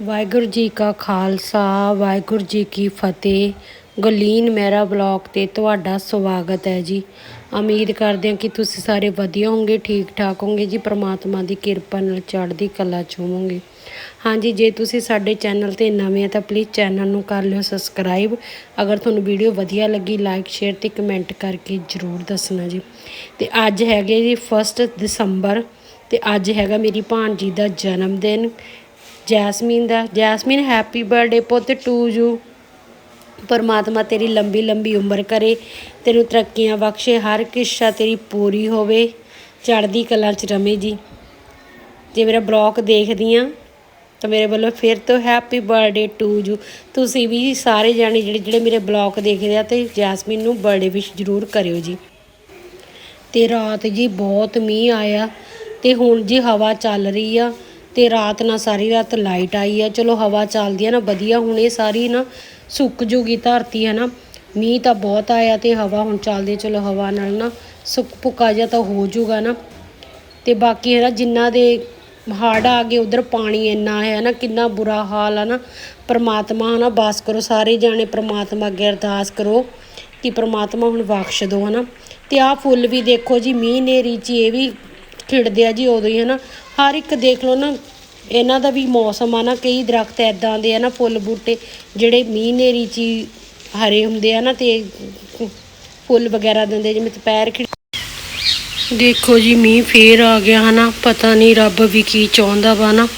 ਵਾਹਿਗੁਰੂ ਜੀ ਕਾ ਖਾਲਸਾ, ਵਾਹਿਗੁਰੂ ਜੀ ਕੀ ਫਤਿਹ। ਗਲੀਨ ਮਹਿਰਾ ਬਲੌਗ ਤੇ ਤੁਹਾਡਾ ਸਵਾਗਤ ਹੈ ਜੀ। ਉਮੀਦ ਕਰਦੇ ਹਾਂ ਕਿ ਤੁਸੀਂ ਸਾਰੇ ਵਧੀਆ ਹੋਵੋਗੇ, ਠੀਕ ਠਾਕ ਹੋਵੋਗੇ ਜੀ, ਪ੍ਰਮਾਤਮਾ ਦੀ ਕਿਰਪਾ ਨਾਲ ਚੜ੍ਹਦੀ ਕਲਾ ਚ ਹੋਵੋਗੇ। ਹਾਂਜੀ ਜੇ ਤੁਸੀਂ ਸਾਡੇ ਚੈਨਲ ਤੇ ਨਵੇਂ ਆ ਤਾਂ ਪਲੀਜ਼ ਚੈਨਲ ਨੂੰ ਕਰ ਲਿਓ ਸਬਸਕ੍ਰਾਈਬ ਅਗਰ ਤੁਹਾਨੂੰ ਵੀਡੀਓ ਵਧੀਆ ਲੱਗੀ ਲਾਈਕ ਸ਼ੇਅਰ ਤੇ ਕਮੈਂਟ ਕਰਕੇ ਜਰੂਰ ਦੱਸਣਾ ਜੀ। ਤੇ ਅੱਜ ਹੈਗੇ ਜੀ 1 ਦਸੰਬਰ ਤੇ ਅੱਜ ਹੈਗਾ ਮੇਰੀ ਭਾਣਜੀ ਦਾ ਜਨਮ ਦਿਨ ਜੈਸਮੀਨ ਦਾ, ਜੈਸਮੀਨ ਹੈਪੀ ਬਰਥਡੇ ਪੁੱਤ ਟੂ ਯੂ ਪਰਮਾਤਮਾ ਤੇਰੀ ਲੰਬੀ ਲੰਬੀ ਉਮਰ ਕਰੇ, ਤੈਨੂੰ ਤਰੱਕੀਆਂ ਬਖਸ਼ੇ, ਹਰ ਇੱਕ ਇੱਛਾ ਤੇਰੀ ਪੂਰੀ ਹੋਵੇ। ਚੜ੍ਹਦੀ ਕਲਾ ਚ ਰਮੇ ਜੀ। ਜੇ ਮੇਰਾ ਬਲੌਗ ਦੇਖਦੀ ਆ, ਤਾਂ ਮੇਰੇ ਵੱਲੋਂ ਫਿਰ ਤੋਂ ਹੈਪੀ ਬਰਥਡੇ ਟੂ ਯੂ ਤੁਸੀਂ ਵੀ ਸਾਰੇ ਜਾਣੇ ਜਿਹੜੇ ਜਿਹੜੇ ਮੇਰੇ ਬਲੌਗ ਦੇਖਦੇ ਆ ਤੇ ਜੈਸਮੀਨ ਨੂੰ ਬਰਥਡੇ ਵਿਸ਼ ਜ਼ਰੂਰ ਕਰਿਓ ਜੀ। ਤੇ ਰਾਤ ਜੀ ਬਹੁਤ ਮੀਂਹ ਆਇਆ, ਤੇ ਹੁਣ ਜੀ ਹਵਾ ਚੱਲ ਰਹੀ ਆ। ਤੇ ਰਾਤ ਨਾ ਸਾਰੀ ਰਾਤ ਲਾਈਟ ਆਈ ਆ। ਚਲੋ ਹਵਾ ਚੱਲਦੀ ਆ ਨਾ, ਵਧੀਆ। ਹੁਣ ਇਹ ਸਾਰੀ ਨਾ ਸੁੱਕ ਜੂਗੀ ਧਰਤੀ ਹੈ ਨਾ ਮੀਂਹ ਤਾਂ ਬਹੁਤ ਆਇਆ ਤੇ ਹਵਾ ਹੁਣ ਚੱਲਦੀ ਚਲੋ ਹਵਾ ਨਾਲ ਨਾ ਸੁੱਕ ਪੁੱਕਾ ਜਿਹਾ ਤਾਂ ਹੋ ਜੂਗਾ ਨਾ। ਤੇ ਬਾਕੀ ਹੈ ਨਾ ਜਿਨ੍ਹਾਂ ਦੇ ਹੜ੍ਹ ਆ ਗਏ, ਉਧਰ ਪਾਣੀ ਇੰਨਾ ਹੈ ਨਾ, ਕਿੰਨਾ ਬੁਰਾ ਹਾਲ ਆ ਨਾ। ਪ੍ਰਮਾਤਮਾ ਹਨਾ, ਬਾਸ ਕਰੋ। ਸਾਰੇ ਜਾਣੇ ਪਰਮਾਤਮਾ ਅੱਗੇ ਅਰਦਾਸ ਕਰੋ ਕਿ ਪਰਮਾਤਮਾ ਹੁਣ ਬਖਸ਼ ਦੋ, ਹਨਾ। ਤੇ ਆਹ ਫੁੱਲ ਵੀ ਦੇਖੋ ਜੀ, ਮੀਂਹ ਨੇਰੀ ਚ ਇਹ ਵੀ ਖਿੜਦੇ ਆ ਜੀ ਉਦੋਂ ਹੀ, ਹਨਾ। ਹਰ ਇੱਕ ਦੇਖ ਲਓ ਨਾ, ਇਹਨਾਂ ਦਾ ਵੀ ਮੌਸਮ ਆ ਨਾ, ਕਈ ਦਰਖਤ ਐਦਾਂ ਦੇ ਆ ਨਾ, ਫੁੱਲ ਬੂਟੇ, ਜਿਹੜੇ ਮੀਂਹ ਨੇਰੀ ਚ ਹਰੇ ਹੁੰਦੇ ਆ ਨਾ, ਤੇ ਫੁੱਲ ਵਗੈਰਾ ਦਿੰਦੇ, ਜਿਵੇਂ ਦੁਪਹਿਰ ਖਿੜ ਦੇਖੋ ਜੀ, ਮੀਂਹ ਫੇਰ ਆ ਗਿਆ, ਹਨਾ। ਪਤਾ ਨਹੀਂ ਰੱਬ ਵੀ ਕੀ ਚਾਹੁੰਦਾ ਵਾ ਨਾ।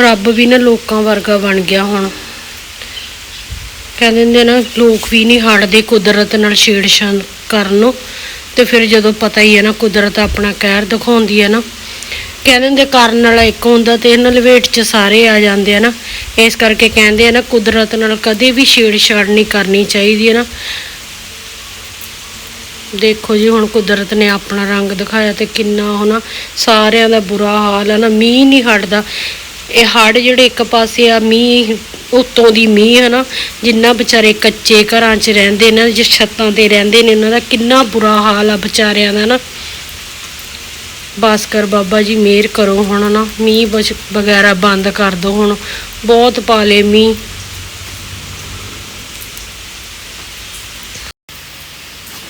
ਰੱਬ ਵੀ ਨਾ ਲੋਕਾਂ ਵਰਗਾ ਬਣ ਗਿਆ ਹੁਣ। ਕਹਿੰਦੇ ਹੁੰਦੇ ਨਾ, ਲੋਕ ਵੀ ਨਹੀਂ ਹਟਦੇ ਕੁਦਰਤ ਨਾਲ ਛੇੜਛਾੜ ਕਰਨ ਨੂੰ। ਤੇ ਫਿਰ ਜਦੋਂ ਪਤਾ ਹੀ ਹੈ ਨਾ, ਕੁਦਰਤ ਆਪਣਾ ਕਹਿਰ ਦਿਖਾਉਂਦੀ ਹੈ ਨਾ ਕਹਿੰਦੇ ਹੁੰਦੇ ਕਰਨ ਵਾਲਾ ਇੱਕ ਹੁੰਦਾ ਤੇ ਇਹਨਾਂ ਲਵੇਟ ਚ ਸਾਰੇ ਆ ਜਾਂਦੇ ਆ ਨਾ। ਇਸ ਕਰਕੇ ਕਹਿੰਦੇ ਆ ਨਾ, ਕੁਦਰਤ ਨਾਲ ਕਦੇ ਵੀ ਛੇੜਛਾੜ ਨਹੀਂ ਕਰਨੀ ਚਾਹੀਦੀ ਹੈ ਨਾ। ਦੇਖੋ ਜੀ, ਹੁਣ ਕੁਦਰਤ ਨੇ ਆਪਣਾ ਰੰਗ ਦਿਖਾਇਆ ਤੇ ਕਿੰਨਾ ਹਨਾ ਸਾਰਿਆਂ ਦਾ ਬੁਰਾ ਹਾਲ ਹੈ ਨਾ, ਮੀਂਹ ਨਹੀਂ ਹਟਦਾ। ਇਹ ਹੜ ਜਿਹੜੇ ਇੱਕ ਪਾਸੇ ਆ, ਮੀਂਹ ਉਤੋਂ ਦੀ ਮੀਂਹ ਹੈ ਨਾ ਜਿੰਨਾ ਵਿਚਾਰੇ ਕੱਚੇ ਘਰਾਂ 'ਚ ਰਹਿੰਦੇ ਨੇ ਜਿਸ ਛੱਤਾਂ ਤੇ ਰਹਿੰਦੇ ਨੇ, ਉਹਨਾਂ ਦਾ ਕਿੰਨਾ ਬੁਰਾ ਹਾਲ ਆ ਵਿਚਾਰਿਆਂ ਦਾ ਨਾ। ਬਸ ਕਰ ਬਾਬਾ ਜੀ, ਮਿਹਰ ਕਰੋ ਹੁਣ ਨਾ, ਮੀਂਹ ਬਚ- ਵਗੈਰਾ ਬੰਦ ਕਰ ਦੋ ਹੁਣ, ਬਹੁਤ ਪਾਲੇ ਮੀਂਹ।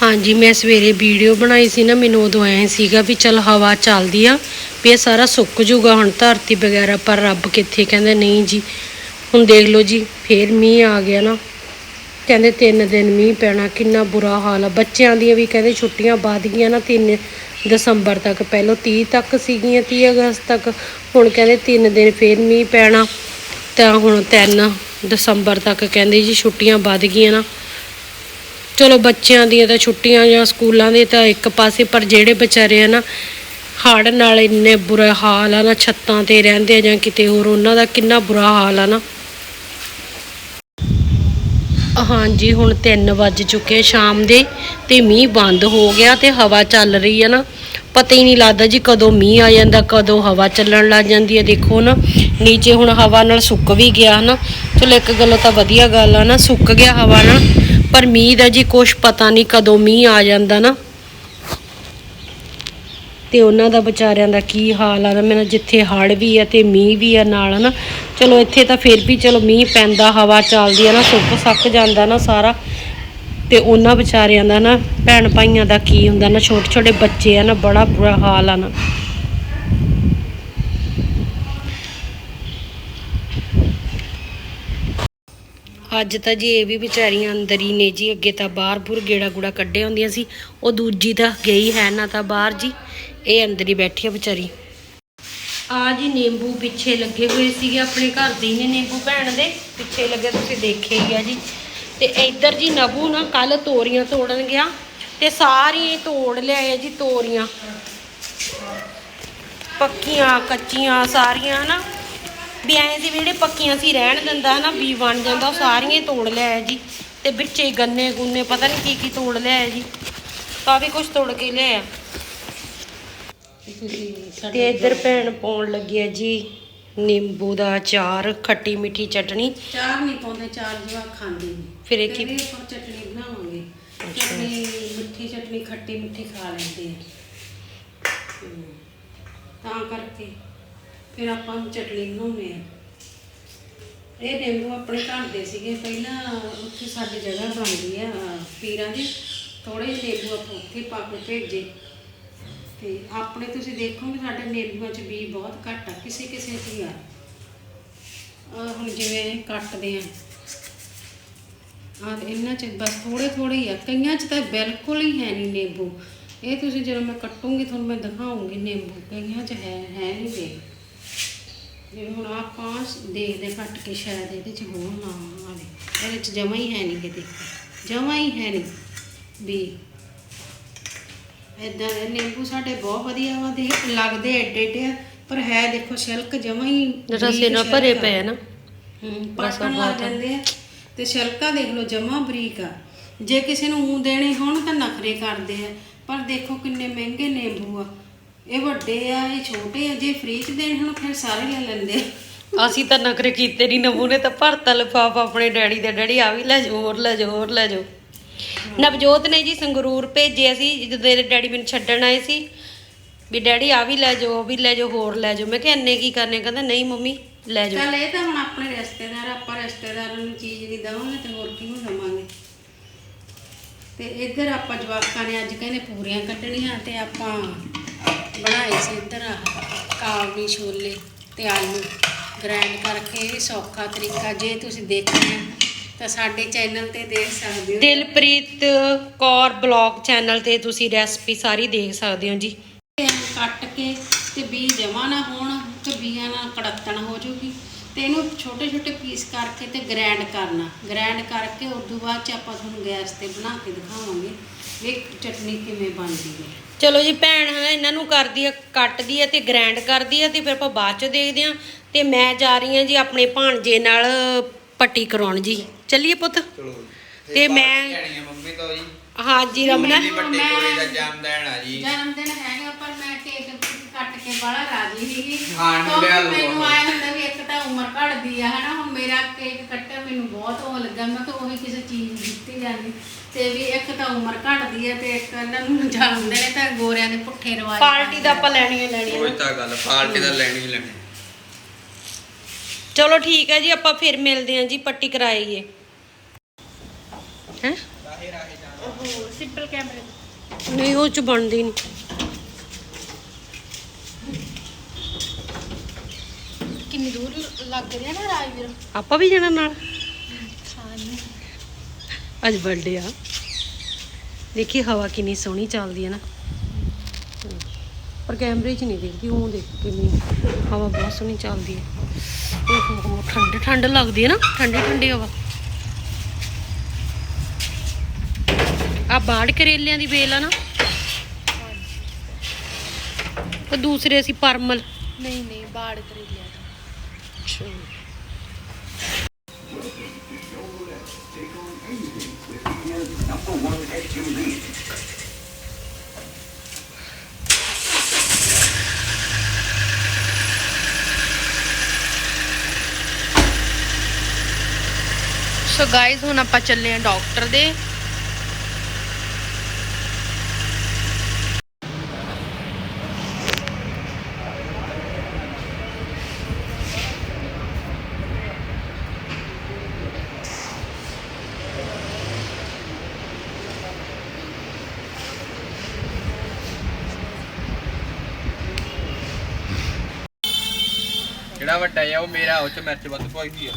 ਹਾਂਜੀ, ਮੈਂ ਸਵੇਰੇ ਵੀਡੀਓ ਬਣਾਈ ਸੀ ਨਾ, ਮੈਨੂੰ ਉਦੋਂ ਐ ਸੀਗਾ ਵੀ ਚਲ ਹਵਾ ਚੱਲਦੀ ਆ, ਵੀ ਇਹ ਸਾਰਾ ਸੁੱਕ ਜੂਗਾ ਹੁਣ, ਧਰਤੀ ਵਗੈਰਾ ਪਰ ਰੱਬ ਕਿੱਥੇ ਕਹਿੰਦੇ, ਨਹੀਂ ਜੀ। ਹੁਣ ਦੇਖ ਲਓ ਜੀ, ਫੇਰ ਮੀਂਹ ਆ ਗਿਆ ਨਾ। ਕਹਿੰਦੇ ਤਿੰਨ ਦਿਨ ਮੀਂਹ ਪੈਣਾ, ਕਿੰਨਾ ਬੁਰਾ ਹਾਲ ਆ। ਬੱਚਿਆਂ ਦੀਆਂ ਵੀ ਕਹਿੰਦੇ ਛੁੱਟੀਆਂ ਵੱਧ ਗਈਆਂ ਨਾ 3 ਦਸੰਬਰ ਤੱਕ, ਪਹਿਲਾਂ 30 ਤੱਕ ਸੀਗੀਆਂ 30 ਅਗਸਤ ਤੱਕ। ਹੁਣ ਕਹਿੰਦੇ ਤਿੰਨ ਦਿਨ ਫੇਰ ਮੀਂਹ ਪੈਣਾ, ਤਾਂ ਹੁਣ 3 ਦਸੰਬਰ ਤੱਕ ਕਹਿੰਦੇ ਜੀ ਛੁੱਟੀਆਂ ਵੱਧ ਗਈਆਂ ਨਾ। ਚਲੋ ਬੱਚਿਆਂ ਦੀਆਂ ਤਾਂ ਛੁੱਟੀਆਂ ਜਾਂ ਸਕੂਲਾਂ ਦੇ ਤਾਂ ਇੱਕ ਪਾਸੇ, ਪਰ ਜਿਹੜੇ ਵਿਚਾਰੇ ਆ ਨਾ, ਹੜ੍ਹ ਨਾਲ ਇੰਨੇ ਬੁਰਾ ਹਾਲ ਆ ਨਾ, ਛੱਤਾਂ ਤੇ ਰਹਿੰਦੇ ਆ ਜਾਂ ਕਿਤੇ ਹੋਰ, ਉਹਨਾਂ ਦਾ ਕਿੰਨਾ ਬੁਰਾ ਹਾਲ ਆ ਨਾ। ਹਾਂਜੀ, ਹੁਣ 3 ਵੱਜ ਚੁੱਕੇ ਸ਼ਾਮ ਦੇ ਤੇ ਮੀਂਹ ਬੰਦ ਹੋ ਗਿਆ ਤੇ ਹਵਾ ਚੱਲ ਰਹੀ ਹੈ ਨਾ। ਪਤਾ ਹੀ ਨਹੀਂ ਲੱਗਦਾ ਜੀ ਕਦੋਂ ਮੀਂਹ ਆ ਜਾਂਦਾ, ਕਦੋਂ ਹਵਾ ਚੱਲਣ ਲੱਗ ਜਾਂਦੀ ਹੈ ਦੇਖੋ ਨਾ, ਨੀਚੇ ਹੁਣ ਹਵਾ ਨਾਲ ਸੁੱਕ ਵੀ ਗਿਆ ਨਾ ਚਲੋ ਇੱਕ ਗੱਲੋਂ ਤਾਂ ਵਧੀਆ ਗੱਲ ਆ ਨਾ, ਸੁੱਕ ਗਿਆ ਹਵਾ ਨਾਲ, ਪਰ ਮੀਂਹ ਦਾ ਜੀ ਕੁਛ ਪਤਾ ਨਹੀਂ ਕਦੋਂ ਮੀਂਹ ਆ ਜਾਂਦਾ ਨਾ। ਤੇ ਉਹਨਾਂ ਦਾ ਵਿਚਾਰਿਆਂ ਦਾ ਕੀ ਹਾਲ ਆ ਨਾ, ਮੈਨੂੰ ਜਿੱਥੇ ਹੜ ਵੀ ਆ ਤੇ ਮੀਂਹ ਵੀ ਆ ਨਾਲ ਨਾ ਚਲੋ ਇੱਥੇ ਤਾਂ ਫਿਰ ਵੀ ਚਲੋ ਮੀਂਹ ਪੈਂਦਾ, ਹਵਾ ਚੱਲਦੀ ਹੈ ਨਾ, ਸੁੱਕ ਸੱਕ ਜਾਂਦਾ ਨਾ ਸਾਰਾ। ਤੇ ਉਹਨਾਂ ਵਿਚਾਰਿਆਂ ਦਾ ਨਾ, ਭੈਣ ਭਾਈਆਂ ਦਾ ਕੀ ਹੁੰਦਾ ਨਾ, ਛੋਟੇ ਛੋਟੇ ਬੱਚੇ ਆ ਨਾ, ਬੜਾ ਬੁਰਾ ਹਾਲ ਆ ਨਾ। ਅੱਜ ਤਾਂ ਜੀ ਇਹ ਵੀ ਵਿਚਾਰੀਆਂ ਅੰਦਰ ਹੀ ਨੇ ਜੀ, ਅੱਗੇ ਤਾਂ ਬਾਹਰ ਬੁਰ ਗੇੜਾ ਗੂੜਾ ਕੱਢੇ ਹੁੰਦੀਆਂ ਸੀ। ਉਹ ਦੂਜੀ ਤਾਂ ਗਈ ਹੈ ਨਾ ਤਾਂ ਬਾਹਰ ਜੀ, ਇਹ ਅੰਦਰ ਹੀ ਬੈਠੀ ਆ ਵਿਚਾਰੀ। ਆ ਜੀ ਨਿੰਬੂ ਪਿੱਛੇ ਲੱਗੇ ਹੋਏ ਸੀਗੇ ਆਪਣੇ ਘਰ ਦੇ ਹੀ ਨੇ ਨਿੰਬੂ ਭੈਣ ਦੇ, ਪਿੱਛੇ ਲੱਗੇ ਤੁਸੀਂ ਦੇਖੇ ਹੀ ਆ ਜੀ। ਤੇ ਇੱਧਰ ਜੀ ਨਬੂ ਨਾ ਕੱਲ ਤੋਰੀਆਂ ਤੋੜਨ ਗਿਆ ਤੇ ਸਾਰੀਆਂ ਤੋੜ ਲਿਆਏ ਜੀ ਤੋਰੀਆਂ। ਪੱਕੀਆਂ, ਕੱਚੀਆਂ ਸਾਰੀਆਂ ਨਾ ਵੀ ਐਂ ਸੀ ਵੀ ਜਿਹੜੇ ਪੱਕੀਆਂ ਸੀ ਰਹਿਣ ਦਿੰਦਾ ਨਾ ਵੀ ਬਣ ਜਾਂਦਾ, ਉਹ ਸਾਰੀਆਂ ਹੀ ਤੋੜ ਲਿਆਇਆ ਜੀ। ਤੇ ਵਿੱਚੇ ਗੰਨੇ ਗੁੰਨੇ, ਪਤਾ ਨਹੀਂ ਕੀ ਕੀ ਤੋੜ ਲਿਆਇਆ ਜੀ। ਕਾਫੀ ਕੁਝ ਤੋੜ ਕੇ ਲਿਆਇਆ। ਤੇ ਇੱਧਰ ਭੈਣ ਪਾਉਣ ਲੱਗੀ ਆ ਜੀ ਨਿੰਬੂ ਦਾ ਅਚਾਰ ਖੱਟੀ ਮਿੱਠੀ ਚਟਣੀ। ਚਾਰ ਨਹੀਂ ਪਾਉਂਦੇ ਚਾਰ ਜਵਾ ਖਾਂਦੇ ਨੇ। ਫਿਰ ਇਹ ਕੀ ਕਹਿੰਦੇ ਆਪਾਂ ਚਟਨੀ ਬਣਾਵਾਂਗੇ। ਚਟਨੀ ਮਿੱਠੀ ਚਟਨੀ ਖੱਟੀ ਮਿੱਠੀ ਖਾ ਲੈਂਦੇ ਆ। ਹਮ, ਤਾਂ ਕਰਕੇ ਫਿਰ ਆਪਾਂ ਚਟਨੀ ਬਣਾਉਂਦੇ ਆ। ਇਹ ਨਿੰਬੂ ਆਪਣੇ ਘਰ ਦੇ ਸੀਗੇ। ਪਹਿਲਾਂ ਉੱਥੇ ਸਾਡੀ ਜਗ੍ਹਾ ਬਣਦੀ ਆ ਪੀਰਾਂ ਦੀ। ਥੋੜੇ ਜਿਹੇ ਨਿੰਬੂ ਆਪਾਂ ਉੱਥੇ ਪਾ ਕੇ ਭੇਜੇ। ਤੇ ਆਪਣੇ ਤੁਸੀਂ ਦੇਖੋਗੇ ਸਾਡੇ ਨਿੰਬੂਆਂ 'ਚ ਵੀ ਬਹੁਤ ਘੱਟ ਆ, ਕਿਸੇ ਕਿਸੇ 'ਚ ਹੀ ਆ। ਆਹ ਹੁਣ ਜਿਵੇਂ ਕੱਟਦੇ ਆ। ਆ ਇਹਨਾਂ 'ਚ ਬਸ ਥੋੜੇ ਥੋੜੇ ਹੀ ਆ, ਕਈਆਂ 'ਚ ਤਾਂ ਬਿਲਕੁਲ ਹੀ ਹੈ ਨਹੀਂ ਨਿੰਬੂ। ਇਹ ਤੁਸੀਂ ਜਦੋਂ ਮੈਂ ਕੱਟੂੰਗੀ, ਤੁਹਾਨੂੰ ਮੈਂ ਦਿਖਾਉਂਗੀ ਨਿੰਬੂ, ਕਈਆਂ 'ਚ ਹੈ ਹੈ ਨਹੀਂ ਗੇ ਜਿਵੇਂ ਹੁਣ ਆਪਾਂ ਦੇਖਦੇ ਕੱਟ ਕੇ ਸ਼ਾਇਦ ਇਹਦੇ 'ਚ ਹੋਣ ਨਾ ਆਵੇ। ਇਹਦੇ 'ਚ ਜਮਾ ਹੀ ਹੈ ਨਹੀਂ ਕਿਤੇ। ਜਮਾ ਹੀ ਹੈ ਨਹੀਂ ਵੀ ਇਦਾਂ ਦੇ ਨਿੰਬੂ ਸਾਡੇ ਬਹੁਤ ਵਧੀਆ ਵਾ ਦੇਖ ਲੱਗਦੇ ਐਡੇ ਐਡੇ ਆ ਪਰ ਹੈ ਦੇਖੋ ਸਿਲਕ ਜਮਾ ਹੀ ਰਸੇ ਨਾਲ ਭਰੇ। ਪਏ ਆ ਨਾ ਹੂੰ ਲੱਗ ਜਾਂਦੇ ਆ। ਤੇ ਛਿਲਕਾ ਦੇਖ ਲਓ ਜਮਾ ਬਰੀਕ ਆ। ਜੇ ਕਿਸੇ ਨੂੰ ਊਂ ਦੇਣੇ ਹੋਣ ਤਾਂ ਨਖਰੇ ਕਰਦੇ ਆ ਪਰ ਦੇਖੋ ਕਿੰਨੇ ਮਹਿੰਗੇ ਨਿੰਬੂ ਆ। ਇਹ ਵੱਡੇ ਆ ਇਹ ਛੋਟੇ ਆ ਜੇ ਫ੍ਰੀ ਚ ਦੇਣੇ ਹੋਣ ਫਿਰ ਸਾਰੇ ਲੈ ਲੈਂਦੇ ਅਸੀਂ ਤਾਂ ਨਖਰੇ ਕੀਤੇ ਨਹੀਂ ਨਬੂ ਨੇ ਤਾਂ ਭਰਤਾ ਲਫਾਫਾ ਆਪਣੇ ਡੈਡੀ ਦੇ ਡੈਡੀ ਆ ਵੀ ਲੈ ਜਾਓ ਹੋਰ ਲੈ ਜਾਓ ਹੋਰ ਲੈ ਜਾਓ। ਨਵਜੋਤ ਨੇ ਜੀ ਸੰਗਰੂਰ ਭੇਜਿਆ ਸੀ ਜਦੋਂ ਇਹਦੇ ਡੈਡੀ ਮੈਨੂੰ ਛੱਡਣ ਆਏ ਸੀ ਵੀ ਡੈਡੀ ਆ ਵੀ ਲੈ ਜਾਓ ਉਹ ਵੀ ਲੈ ਜਾਓ ਹੋਰ ਲੈ ਜਾਓ। ਮੈਂ ਕਿਹਾ ਇੰਨੇ ਕੀ ਕਰਨੇ? ਕਹਿੰਦਾ ਨਹੀਂ ਮੰਮੀ ਲੈ ਜਾਓ। ਚੱਲ ਇਹ ਤਾਂ ਹੁਣ ਆਪਣੇ ਰਿਸ਼ਤੇਦਾਰ ਆ, ਆਪਾਂ ਰਿਸ਼ਤੇਦਾਰਾਂ ਨੂੰ ਚੀਜ਼ ਨਹੀਂ ਦਵਾਂਗੇ ਤੇ ਹੋਰ ਕਿਹਨੂੰ ਦਵਾਂਗੇ? ਤੇ ਇੱਧਰ ਆਪਾਂ ਜਵਾਕਾਂ ਨੇ ਅੱਜ ਕਹਿੰਦੇ ਪੂਰੀਆਂ ਕੱਢਣੀਆਂ ਤੇ ਆਪਾਂ ਬਣਾਏ ਸੀ ਇੱਧਰ ਆਹ ਕਾਬਲੀ ਛੋਲੇ ਤੇ ਆਲੂ। ਗ੍ਰਾਈਂਡ ਕਰਕੇ ਇਹ ਸੌਖਾ ਤਰੀਕਾ ਜੇ ਤੁਸੀਂ ਦੇਖਣਾ ਹੈ ਤਾਂ ਸਾਡੇ ਚੈਨਲ ਤੇ ਦੇਖ ਸਕਦੇ ਹੋ। ਦਿਲਪ੍ਰੀਤ ਕੌਰ ਬਲੌਗ ਚੈਨਲ ਤੇ ਤੁਸੀਂ ਰੈਸਪੀ ਸਾਰੀ ਦੇਖ ਸਕਦੇ ਹੋ ਜੀ। ਕੱਟ ਕੇ ਤੇ ਬੀ ਜਮਾ ਨਾ ਹੋਣ ਤੇ ਬੀਆਂ ਨਾਲ ਕੜੱਤਣ ਹੋ ਜੂਗੀ। ਤੇ ਇਹਨੂੰ ਛੋਟੇ ਛੋਟੇ ਪੀਸ ਕਰਕੇ ਤੇ ਗ੍ਰਾਈਂਡ ਕਰਨਾ। ਗ੍ਰਾਈਂਡ ਕਰਕੇ ਉਸ ਤੋਂ ਬਾਅਦ ਚ ਆਪਾਂ ਤੁਹਾਨੂੰ ਗੈਸ ਤੇ ਬਣਾ ਕੇ ਦਿਖਾਵਾਂਗੇ ਵੀ ਚਟਨੀ ਕਿਵੇਂ ਬਣਦੀ ਹੈ। ਚਲੋ ਜੀ ਭੈਣ ਹੈ ਇਹਨਾਂ ਨੂੰ ਕਰਦੀ ਆ ਕੱਟਦੀ ਆ ਤੇ ਗ੍ਰਾਈਂਡ ਕਰਦੀ ਆ ਤੇ ਫਿਰ ਆਪਾਂ ਬਾਅਦ ਚ ਦੇਖਦੇ ਆ। ਤੇ ਮੈਂ ਜਾ ਰਹੀ ਆ ਜੀ ਆਪਣੇ ਭਾਣਜੇ ਨਾਲ ਪੱਟੀ ਕਰਾਉਣ ਜੀ। ਚੱਲੀਏ ਪੁੱਤ। ਚਲੋ ਤੇ ਮੈਂ- ਲੈਣੀ ਆ ਮੰਮੀ ਤੋਂ ਜੀ। ਹਾਂ ਜੀ ਰਮਨਾ। ਵੱਡੀ ਦਾ ਜਨਮ ਦਿਨ ਆ ਜੀ। ਜਨਮ ਦਿਨ ਹੈਗਾ ਪਰ ਮੈਂ ਕੇਕ ਕੱਟ ਕੇ ਬੜਾ ਰਾਜੀ ਸੀਗੀ। ਹਾਂ, ਕਿਉਂਕਿ ਲਿਆ ਲਓ ਮੈਨੂੰ। ਆਇਆ ਹੁੰਦਾ ਵੀ ਇੱਕ ਤਾਂ ਉਮਰ ਘਟਦੀ ਆ ਹਨਾ? ਹੁਣ ਮੇਰਾ ਕੇਕ ਕੱਟਿਆ ਮੈਨੂੰ ਬਹੁਤ ਉਹ ਲੱਗਾ। ਮੈਂ ਤਾਂ ਉਹੀ ਕਿਸੇ ਚੀਜ਼ ਨੂੰ ਦਿੱਤੀ ਜਾਂਦੀ। ਤੇ ਵੀ ਇੱਕ ਤਾਂ ਉਮਰ ਘਟਦੀ ਹੈ ਤੇ ਇੱਕ ਇਹਨਾਂ ਨੂੰ ਜਨਮ ਦਿਨ ਹੈ ਤਾਂ ਗੋਰਿਆਂ ਦੇ ਪੁੱਠੇ ਰਿਵਾਜ ਪਾਰਟੀ ਦਾ ਆਪਾਂ ਲੈਣੀ ਹੀ ਲੈਣੀ ਕੋਈ ਆ ਤਾਂ ਗੱਲ ਪਾਰਟੀ ਤਾਂ ਲੈਣੀ ਹੀ ਲੈਣੀ। ਚਲੋ ਠੀਕ ਹੈ ਜੀ ਆਪਾਂ ਫਿਰ ਮਿਲਦੇ ਆ ਜੀ ਪੱਟੀ ਕਰਾਈਏ। ਹੈ? ਸਿੰਪਲ ਕੈਮਰੇ ਨਹੀਂ ਉਹ ਚ ਬਣਦੀ ਨਹੀਂ ਕਿੰਨੀ ਦੂਰ ਲੱਗ ਰਿਹਾ ਨਾ ਰਾਜਵੀਰ ਆਪਾਂ ਵੀ ਜਾਣਾ ਨਾਲ? ਅੱਜ ਬਰਥਡੇ ਆ। ਦੇਖੀ ਹਵਾ ਕਿੰਨੀ ਸੋਹਣੀ ਚੱਲਦੀ ਹੈ ਨਾ। ਪਰ ਕੈਮਰੇ 'ਚ ਨਹੀਂ ਦਿਖਦੀ ਉਹ ਦੇਖ ਕਿੰਨੀ ਹਵਾ ਬਹੁਤ ਸੋਹਣੀ ਚੱਲਦੀ ਹੈ। ਉਹ ਠੰਡ ਠੰਡ ਲੱਗਦੀ ਹੈ ਨਾ ਠੰਡੀ ਠੰਡੀ ਹਵਾ। ਆ ਬਾੜ ਕਰੇਲਿਆਂ ਦੀ ਵੇਲ ਆ ਨਾ। ਉਹ ਦੂਸਰੇ ਸੀ ਪਰਮਲ। ਨਹੀਂ ਨਹੀਂ ਬਾੜ ਕਰ ਲਿਆ ਸੋ ਗਾਇਜ਼ ਹੁਣ ਆਪਾਂ ਚੱਲੇ ਆ ਡਾਕਟਰ ਦੇ। ਜਿਹੜਾ ਵੱਡਾ ਆ ਉਹ ਮੇਰਾ, ਉਹ ਚ ਮਿਰਚ ਵੱਧ ਪਾਈ ਹੋਈ ਆ।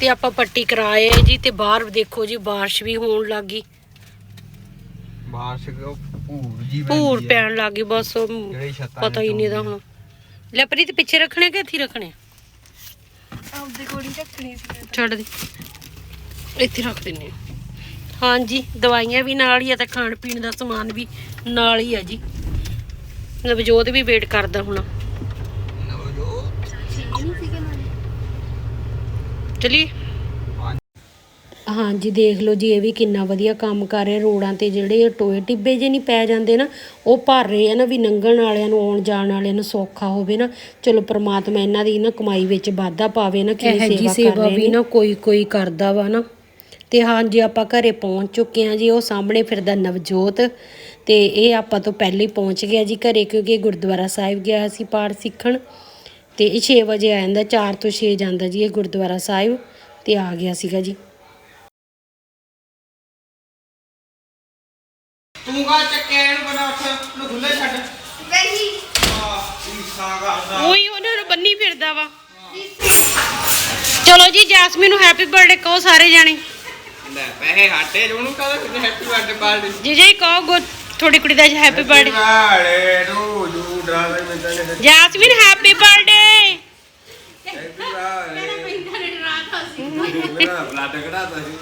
ਤੇ ਆਪਾਂ ਪੱਟੀ ਕਰਾਏ ਜੀ ਤੇ ਬਾਹਰ ਦੇਖੋ ਜੀ ਬਾਰਿਸ਼ ਵੀ ਹੋਣ ਲੱਗੀ ਬਾਰਿਸ਼ ਉਹ ਭੂਰ ਜੀ ਭੂਰ। ਪੈਣ ਲੱਗੀ ਬਸ ਪਤਾ ਹੀ ਨਹੀਂ ਦਾ ਹੁਣ। ਲੈ ਪ੍ਰੀਤ ਪਿੱਛੇ ਰੱਖਣੇ ਕਿ ਇੱਥੇ ਰੱਖਣੇ ਆਪਦੇ ਕੋਲ ਹੀ ਰੱਖਣੀ ਸੀ ਛੱਡ ਦੇ। ਇੱਥੇ ਰੱਖ ਦਿੰਨੇ। ਹਾਂਜੀ ਦਵਾਈਆਂ ਵੀ ਨਾਲ ਹੀ ਆ ਤੇ ਖਾਣ ਪੀਣ ਦਾ ਸਮਾਨ ਵੀ ਨਾਲ ਹੀ ਆ ਜੀ। ਨਵਜੋਤ ਵੀ ਵੇਟ ਕਰਦਾ ਹੁਣ। ਚਲੀ? ਹਾਂਜੀ ਦੇਖ ਲਓ ਜੀ ਇਹ ਵੀ ਕਿੰਨਾ ਵਧੀਆ ਕੰਮ ਕਰ ਰਿਹਾ ਰੋਡਾਂ ਤੇ ਜਿਹੜੇ ਟੋਏ ਟਿੱਬੇ ਜੇ ਨਹੀਂ ਪੈ ਜਾਂਦੇ ਨਾ ਉਹ ਭਰ ਰਹੇ ਆ ਨਾ ਵੀ ਲੰਘਣ ਵਾਲਿਆਂ ਨੂੰ ਆਉਣ ਜਾਣ ਵਾਲਿਆਂ ਨੂੰ ਸੌਖਾ ਹੋਵੇ ਨਾ। ਚਲੋ ਪ੍ਰਮਾਤਮਾ ਇਹਨਾਂ ਦੀ ਨਾ ਕਮਾਈ ਵਿੱਚ ਵਾਧਾ ਪਾਵੇ ਨਾ ਕੀ ਸੇਵਾ ਕਰ ਰਹੇ ਵੀ ਨਾ। ਕੋਈ ਕੋਈ ਕਰਦਾ ਵਾ ਨਾ। ਤੇ ਹਾਂਜੀ ਆਪਾਂ ਘਰੇ ਪਹੁੰਚ ਚੁੱਕੇ ਹਾਂ ਜੀ ਉਹ ਸਾਹਮਣੇ ਫਿਰਦਾ ਨਵਜੋਤ। ਤੇ ਇਹ ਆਪਾਂ ਤੋਂ ਪਹਿਲੇ ਪਹੁੰਚ ਗਿਆ ਜੀ ਘਰੇ ਕਿਉਂਕਿ ਗੁਰਦੁਆਰਾ ਸਾਹਿਬ ਗਿਆ ਸੀ ਪਾਠ ਸਿੱਖਣ। ਤੇ ਇਹ 6 ਵਜੇ ਆ ਜਾਂਦਾ 4 ਤੋਂ 6 ਜਾਂਦਾ ਜੀ ਇਹ ਗੁਰਦੁਆਰਾ ਸਾਹਿਬ ਤੇ ਆ ਗਿਆ ਸੀਗਾ ਜੀ। ਤੂੰ ਕਾ ਚੱਕਿਆ ਇਹਨੂੰ ਬਣਾ ਉੱਥੇ ਨੂੰ ਖੁੱਲੇ ਛੱਡ। ਵਹੀ ਆ ਈਸਾ ਕਰਦਾ। ਉਹੀ ਉਹਨਾਂ ਨੂੰ ਬੰਨੀ ਫਿਰਦਾ ਵਾ। ਚਲੋ ਜੀ ਜੈਸਮੀਨ ਨੂੰ ਹੈਪੀ ਬਰਥਡੇ ਕਹੋ ਸਾਰੇ ਜਾਣੇ। ਲੈ ਪੈਸੇ ਹਾਟੇ ਉਹਨੂੰ ਕਹਦਾ ਹੈਪੀ ਬਰਥਡੇ ਪਾਰਟੀ ਜੀ ਜੀ ਕਹੋ ਗੁ- ਤੁਹਾਡੀ ਕੁੜੀ ਦਾ ਹੈਪੀ ਬਰਥਡੇ ਵਾਲੇ ਨੂੰ ਜੂ ਡਰਾਵੇ ਮੈਂ ਤਾਂ ਨਹੀਂ ਜੈਸਮੀਨ ਹੈਪੀ ਬਰਥਡੇ ਹੈਪੀ ਵਾਲੇ ਇਹਨਾਂ ਨੇ ਡਰਾਤਾ ਸੀ ਮੇਰਾ ਬਲੱਡ ਕਢਾਤਾ ਸੀ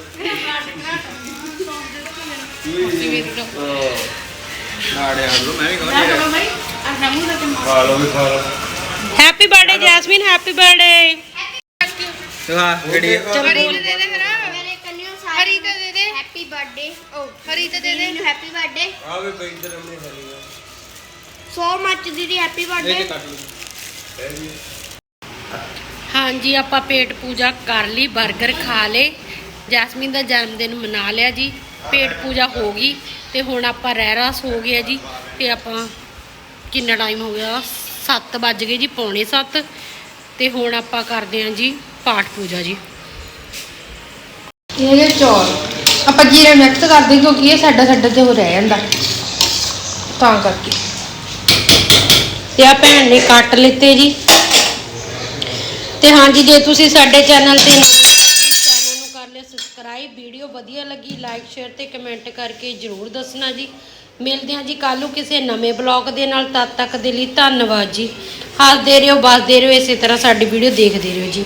ਨਾੜੇ ਹੱਲ ਮੈਂ ਵੀ ਨਾ ਕਰੋ ਬਾਈ ਆ। ਨਮੂ ਦਾ ਤੇ ਮਾਰ ਖਾ ਲਓ ਵੀ ਖਾ ਲਓ happy birthday Jasmine happy birthday ਤੂੰ ਹਾਂ ਕਿਹੜੀ ਚਲ। ਹਰੀ ਬੋਲ ਤੇ ਦੇ ਦੇ ਫਿਰ ਮੇਰੇ ਕੰਨਿਓ ਸਾਰੇ ਹਰੀ ਤੇ ਦੇ ਦੇ ਹੈਪੀ ਬਰਥਡੇ ਹਰੀ ਤੇ ਦੇ ਦੇ। ਨੂੰ ਹੈਪੀ ਬਰਥਡੇ ਆ ਵੀ ਬਈ ਇਧਰ ਹਮਨੇ ਖਰੀ ਸੋ ਮੱਚ ਦੀਦੀ ਹੈਪੀ ਇਹ ਬਰਥਡੇ ਕੱਟ ਲਈ ਹਾਂਜੀ ਆਪਾਂ ਪੇਟ ਪੂਜਾ ਕਰ ਲਈ 버ਗਰ ਖਾ ਲੇ ਜੈਸਮੀਨ ਦਾ ਜਨਮ ਦਿਨ ਮਨਾ ਲਿਆ ਜੀ। ਪੇਟ ਪੂਜਾ ਹੋ ਗਈ ਤੇ ਹੁਣ ਆਪਾਂ ਰਹਿਰਾਸ ਹੋ ਗਿਆ ਜੀ ਤੇ ਆਪਾਂ ਕਿੰਨਾ ਟਾਈਮ ਹੋ ਗਿਆ? 7 ਵੱਜ ਗਏ ਜੀ ਪੌਣੇ 7 ਤੇ ਹੁਣ ਆਪਾਂ ਕਰਦੇ ਹਾਂ ਜੀ ਪਾਠ ਪੂਜਾ ਜੀ। ਇਹ ਚੌਲ। ਆਪਾਂ ਜੀਰਾ ਮਿਕਸ ਕਰਦੇ ਕਿਉਂਕਿ ਇਹ ਸਾਡਾ ਸਾਡਾ ਤੇ ਹੋ ਰਹਿ ਜਾਂਦਾ। ਤਾਂ ਕਰਕੇ। ਤੇ ਆ ਭੈਣ ਨੇ ਕੱਟ ਲਿੱਤੇ ਜੀ। ਤੇ ਹਾਂਜੀ ਜੇ ਤੁਸੀਂ ਸਾਡੇ ਚੈਨਲ ਤੇ ਚੈਨਲ ਨੂੰ ਕਰ ਲਿਆ ਸਬਸਕ੍ਰਾਈਬ ਵੀਡੀਓ ਵਧੀਆ ਲੱਗੀ ਲਾਈਕ ਸ਼ੇਅਰ ਤੇ ਕਮੈਂਟ ਕਰਕੇ ਜਰੂਰ ਦੱਸਣਾ ਜੀ। ਮਿਲਦੇ ਹਾਂ ਜੀ ਕੱਲ੍ਹ ਨੂੰ ਕਿਸੇ ਨਵੇਂ ਬਲੌਗ ਦੇ ਨਾਲ। ਤਦ ਤੱਕ ਦੇ ਲਈ ਧੰਨਵਾਦ ਜੀ। ਹੱਸਦੇ ਰਹੋ ਬਸਦੇ ਰਹੋ, ਇਸੇ ਤਰ੍ਹਾਂ ਸਾਡੀ ਵੀਡੀਓ ਦੇਖਦੇ ਰਹੋ ਜੀ।